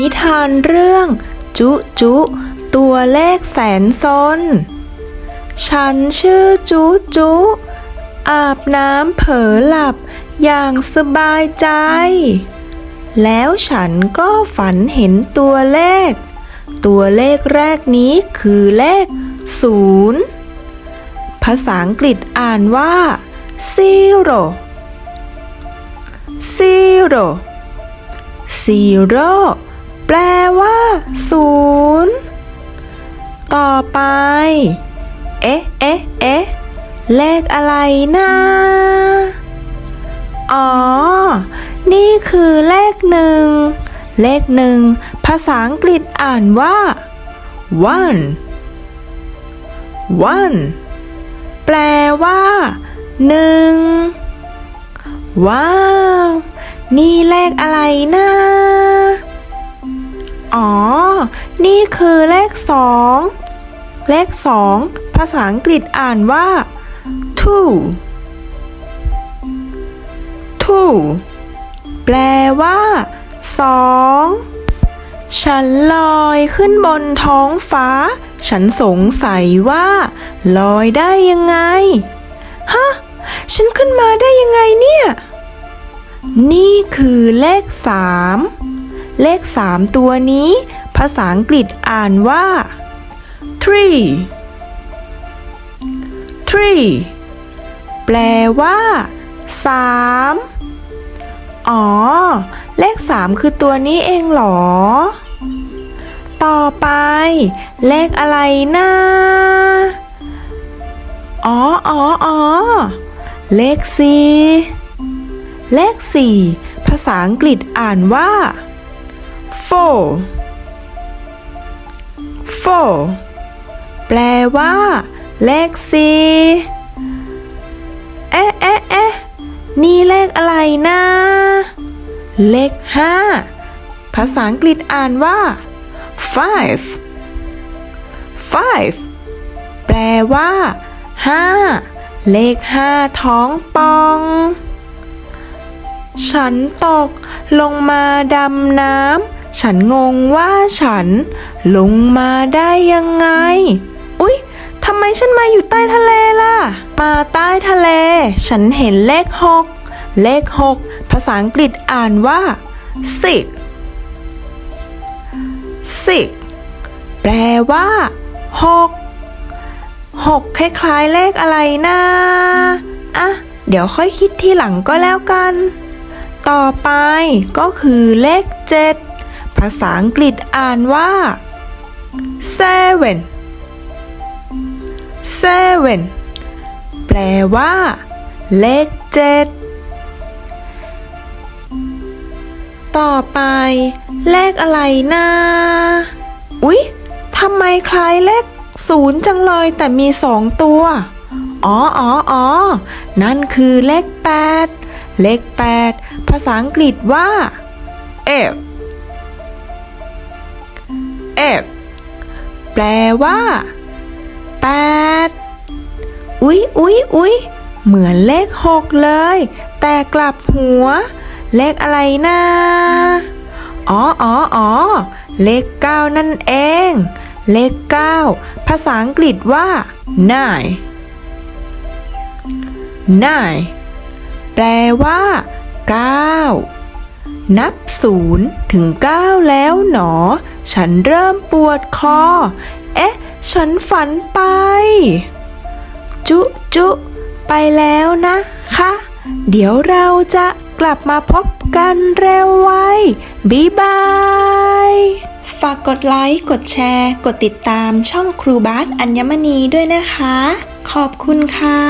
นิทานเรื่อง จุจุ ตัวเลขแสนซน ฉันชื่อจุจุ อาบน้ำเผลอหลับอย่างสบายใจ แล้วฉันก็ฝันเห็นตัวเลข ตัวเลขแรกนี้คือเลขศูนย์ภาษาอังกฤษอ่านว่า zero zero zero แปลว่าศูนย์ต่อไป เอ๊ะ เอ๊ะ เอ๊ะ เลขอะไรนะ อ๋อ นี่คือเลขหนึ่ง เลขหนึ่ง ภาษาอังกฤษอ่านว่า one one แปลว่าหนึ่ง ว้าว นี่เลขอะไรนะ อ๋อ นี่คือเลขสอง เลขสอง ภาษาอังกฤษอ่านว่า two two แปลว่าสองฉันลอยขึ้นบนท้องฟ้า ฉันสงสัยว่า ลอยได้ยังไง ฮะ ฉันขึ้นมาได้ยังไงเนี่ย นี่คือเลขสาม เลขสามตัวนี้ ภาษาอังกฤษอ่านว่า three three แปลว่าสามอ๋อ เลขสามคือตัวนี้เองเหรอ ต่อไป เลขอะไรนะอ๋ออ๋ออ๋อเลขสี่เลขสี่ภาษาอังกฤษอ่านว่า four four แปลว่า เลขสี่เอ๊ะเอ๊ะเอ๊ะนี่เลขอะไรนะ เลขห้าภาษาอังกฤษอ่านว่า five five แปลว่าห้าเลขห้าท้องปอง ฉันตกลงมาดำน้ำ ฉันงงว่าฉันลงมาได้ยังไง อุ๊ยทำไมฉันมาอยู่ใต้ทะเลล่ะ มาใต้ทะเล ฉันเห็นเลขหกเลขหกภาษาอังกฤษอ่านว่า six six แปลว่าหกหกคล้ายๆเลขอะไรนะอะ เดี๋ยวค่อยคิดทีหลังก็แล้วกัน ต่อไปก็คือเลขเจ็ด ภาษาอังกฤษอ่านว่า seven seven แปลว่า เลขเจ็ดต่อไป เลขอะไรนะอุ๊ยทำไมคล้ายเลขศูนย์จังเลยแต่มีสองตัว อ๋ออ๋ออ๋อนั่นคือเลขแปดเลขแปดภาษาอังกฤษว่า F F แปลว่าแปดอุ๊ยอุ๊ยอุ๊ยเหมือนเลขหกเลย แต่กลับหัว เลขอะไรนะอ๋ออ๋ออ๋อเลขเก้านั่นเอง เลขเก้าภาษาอังกฤษว่า nine nine แปลว่าเก้า นับศูนย์ถึงเก้าแล้วหนอ ฉันเริ่มปวดคอ เอ๊ะ ฉันฝันไป จุจุไปแล้วนะคะ เดี๋ยวเราจะกลับมาพบกันเร็วไว้บ๊ายบาย ฝากกดไลค์ กดแชร์ กดติดตามช่องครูบาสอัญมณีด้วยนะคะ ขอบคุณค่ะ